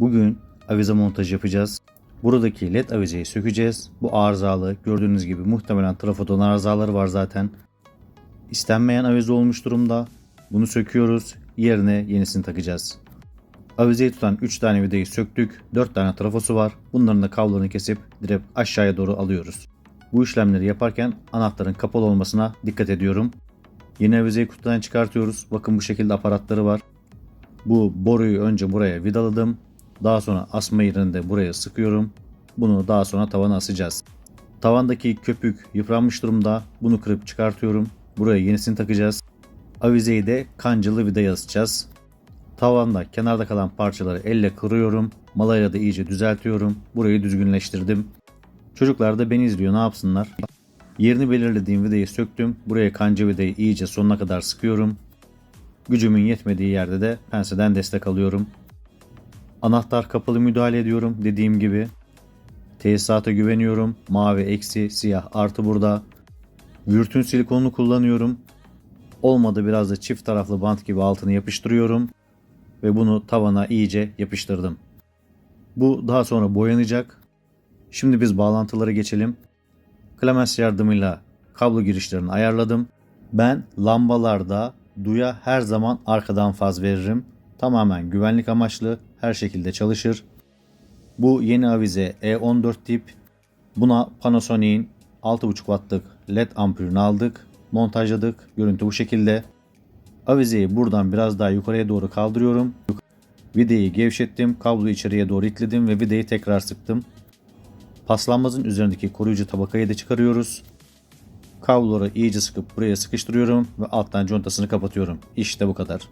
Bugün avize montajı yapacağız. Buradaki led avizeyi sökeceğiz. Bu arızalı. Gördüğünüz gibi muhtemelen trafodon arızaları var zaten. İstenmeyen avize olmuş durumda. Bunu söküyoruz. Yerine yenisini takacağız. Avizeyi tutan 3 tane vidayı söktük. 4 tane trafosu var. Bunların da kablolarını kesip direkt aşağıya doğru alıyoruz. Bu işlemleri yaparken anahtarın kapalı olmasına dikkat ediyorum. Yeni avizeyi kutudan çıkartıyoruz. Bakın bu şekilde aparatları var. Bu boruyu önce buraya vidaladım. Daha sonra asma yerini de buraya sıkıyorum. Bunu daha sonra tavana asacağız. Tavandaki köpük yıpranmış durumda. Bunu kırıp çıkartıyorum. Buraya yenisini takacağız. Avizeyi de kancalı vidaya asacağız. Tavanda kenarda kalan parçaları elle kırıyorum. Malayla da iyice düzeltiyorum. Burayı düzgünleştirdim. Çocuklar da beni izliyor ne yapsınlar. Yerini belirlediğim vidayı söktüm. Buraya kanca vidayı iyice sonuna kadar sıkıyorum. Gücümün yetmediği yerde de penseden destek alıyorum. Anahtar kapalı müdahale ediyorum dediğim gibi. Tesisata güveniyorum. Mavi eksi siyah artı burada. Vürtün silikonunu kullanıyorum. Olmadı biraz da çift taraflı bant gibi altını yapıştırıyorum. Ve bunu tavana iyice yapıştırdım. Bu daha sonra boyanacak. Şimdi biz bağlantılara geçelim. Klemens yardımıyla kablo girişlerini ayarladım. Ben lambalarda duya her zaman arkadan faz veririm. Tamamen güvenlik amaçlı her şekilde çalışır. Bu yeni avize E14 tip. Buna Panasonic'in 6.5 wattlık led ampulünü aldık. Montajladık. Görüntü bu şekilde. Avizeyi buradan biraz daha yukarıya doğru kaldırıyorum. Vidayı gevşettim. Kabloyu içeriye doğru itledim ve vidayı tekrar sıktım. Paslanmazın üzerindeki koruyucu tabakayı da çıkarıyoruz. Kabloları iyice sıkıp buraya sıkıştırıyorum ve alttan contasını kapatıyorum. İşte bu kadar.